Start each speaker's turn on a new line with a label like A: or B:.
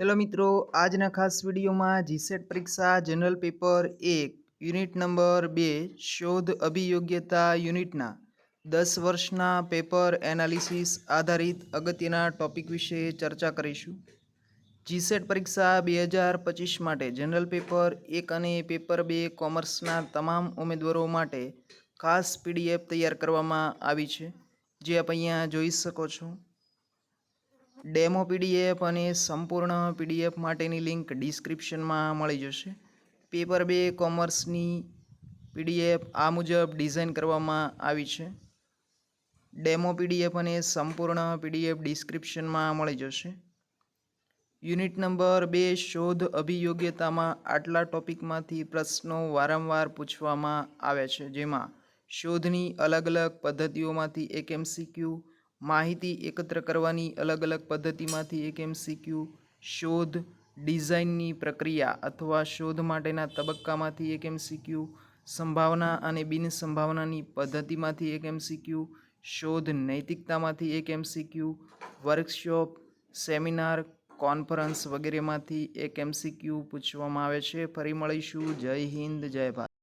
A: Hello મિત્રો, આજના ખાસ વિડીયોમાં જીસેટ પરીક્ષા જનરલ પેપર એક યુનિટ નંબર બે, શોધ અભિયોગ્યતા યુનિટના દસ વર્ષના પેપર એનાલિસિસ આધારિત અગત્યના ટોપિક વિશે ચર્ચા કરીશું. જીસેટ પરીક્ષા બે હજાર પચીસ માટે જનરલ પેપર એક અને પેપર બે કોમર્સના તમામ ઉમેદવારો માટે ખાસ પીડીએફ તૈયાર કરવામાં આવી છે. જે આપ અહીંયા જોઈ શકો છો. ડેમો પીડીએફ અને સંપૂર્ણ પીડીએફ માટેની લિંક ડિસ્ક્રિપ્શનમાં મળી જશે. પેપર બે કોમર્સની પીડીએફ આ મુજબ ડિઝાઇન કરવામાં આવી છે. ડેમો પીડીએફ અને સંપૂર્ણ પીડીએફ ડિસ્ક્રિપ્શનમાં મળી જશે. યુનિટ નંબર બે શોધ અભિયોગ્યતામાં આટલા ટોપિકમાંથી પ્રશ્નો વારંવાર પૂછવામાં આવે છે, જેમાં શોધની અલગ અલગ પદ્ધતિઓમાંથી એક એમસીક્યુ માહિતી એકત્ર કરવાની અલગ અલગ પદ્ધતિમાંથી એક એમસીક્યુ શોધ, ડિઝાઇનની પ્રક્રિયા અથવા શોધ માટેના તબક્કામાંથી એક એમસીક્યુ સંભાવના અને બિનસંભાવનાની પદ્ધતિમાંથી એક એમસીક્યુ શોધ, નૈતિકતામાંથી એક એમસીક્યુ વર્કશોપ, સેમિનાર, કોન્ફરન્સ વગેરેમાંથી એક એમસીક્યુ પૂછવામાં આવે છે. ફરી મળીશું. જય હિન્દ, જય ભારત.